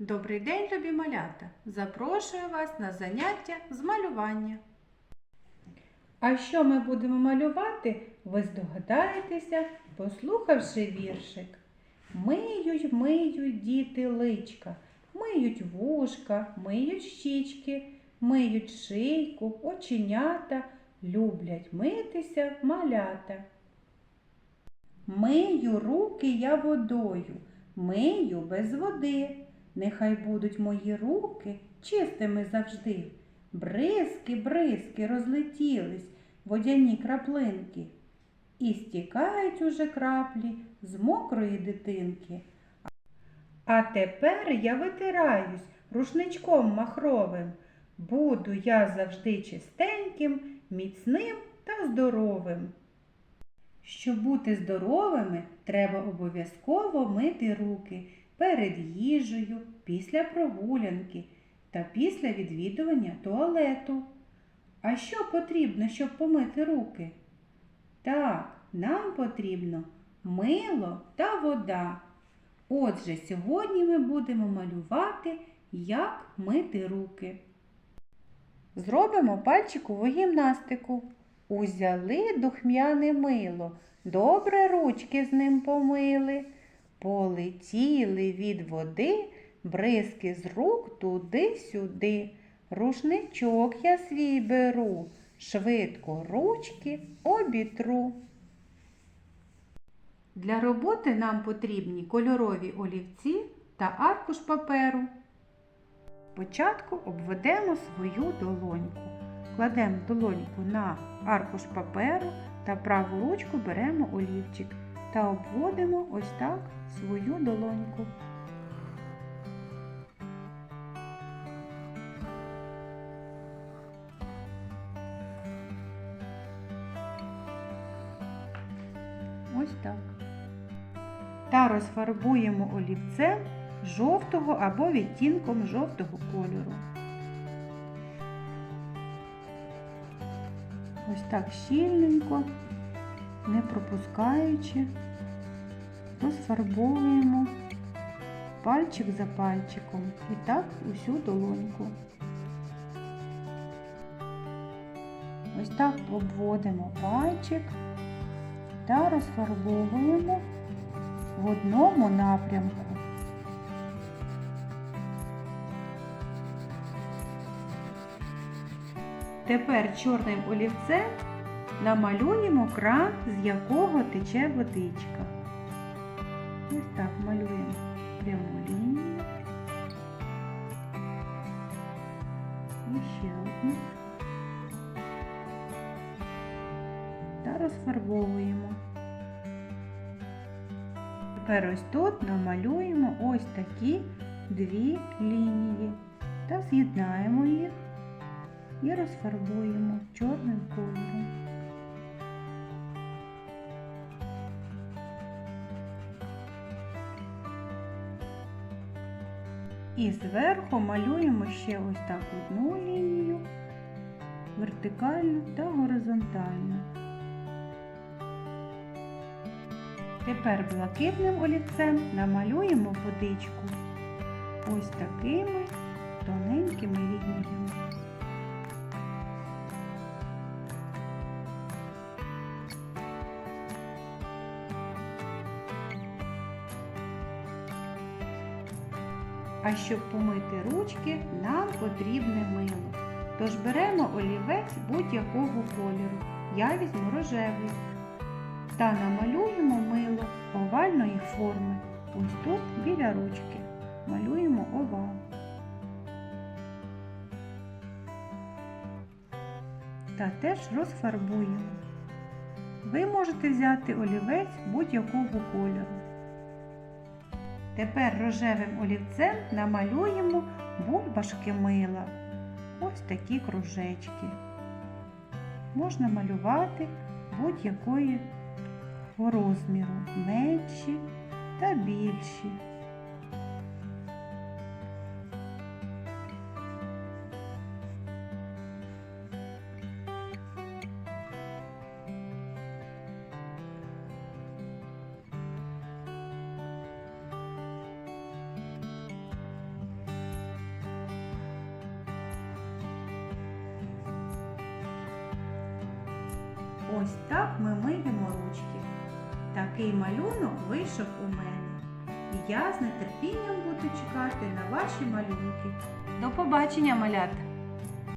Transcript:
Добрий день, любі малята! Запрошую вас на заняття з малювання. А що ми будемо малювати, ви здогадаєтеся, послухавши віршик. Миють, миють діти личка, миють вушка, миють щічки, миють шийку, оченята, люблять митися малята. Мию руки я водою, мию без води. Нехай будуть мої руки чистими завжди. Бризки, бризки розлетілись, водяні краплинки. І стікають уже краплі з мокрої дитинки. А тепер я витираюсь рушничком махровим. Буду я завжди чистеньким, міцним та здоровим. Щоб бути здоровими, треба обов'язково мити руки перед їжею, після прогулянки та після відвідування туалету. А що потрібно, щоб помити руки? Так, нам потрібно мило та вода. Отже, сьогодні ми будемо малювати, як мити руки. Зробимо пальчикову гімнастику. Узяли духмяне мило, добре ручки з ним помили. Полетіли від води, бризки з рук туди-сюди. Рушничок я свій беру, швидко ручки обітру. Для роботи нам потрібні кольорові олівці та аркуш паперу. Спочатку обведемо свою долоньку. Кладемо долоньку на аркуш паперу та праву ручку беремо олівчик та обводимо ось так свою долоньку. Ось так. Та розфарбуємо олівцем жовтого або відтінком жовтого кольору. Ось так щільненько, не пропускаючи, розфарбовуємо пальчик за пальчиком і так усю долоньку. Ось так обводимо пальчик та розфарбовуємо в одному напрямку. Тепер чорним олівцем намалюємо кран, з якого тече водичка. Ось так малюємо пряму лінію. І ще одну. Та розфарбовуємо. Тепер ось тут намалюємо ось такі дві лінії та з'єднаємо їх і розфарбуємо чорним кольором. І зверху малюємо ще ось так одну лінію, вертикальну та горизонтальну. Тепер блакитним олівцем намалюємо водичку ось такими тоненькими лініями. А щоб помити ручки, нам потрібне мило. Тож беремо олівець будь-якого кольору. Я візьму рожевий. Та намалюємо мило овальної форми. Ось тут біля ручки. Малюємо овал. Та теж розфарбуємо. Ви можете взяти олівець будь-якого кольору. Тепер рожевим олівцем намалюємо бульбашки мила. Ось такі кружечки. Можна малювати будь-якої розміру, менші та більші. Ось так ми миємо ручки. Такий малюнок вийшов у мене. І я з нетерпінням буду чекати на ваші малюнки. До побачення, малята!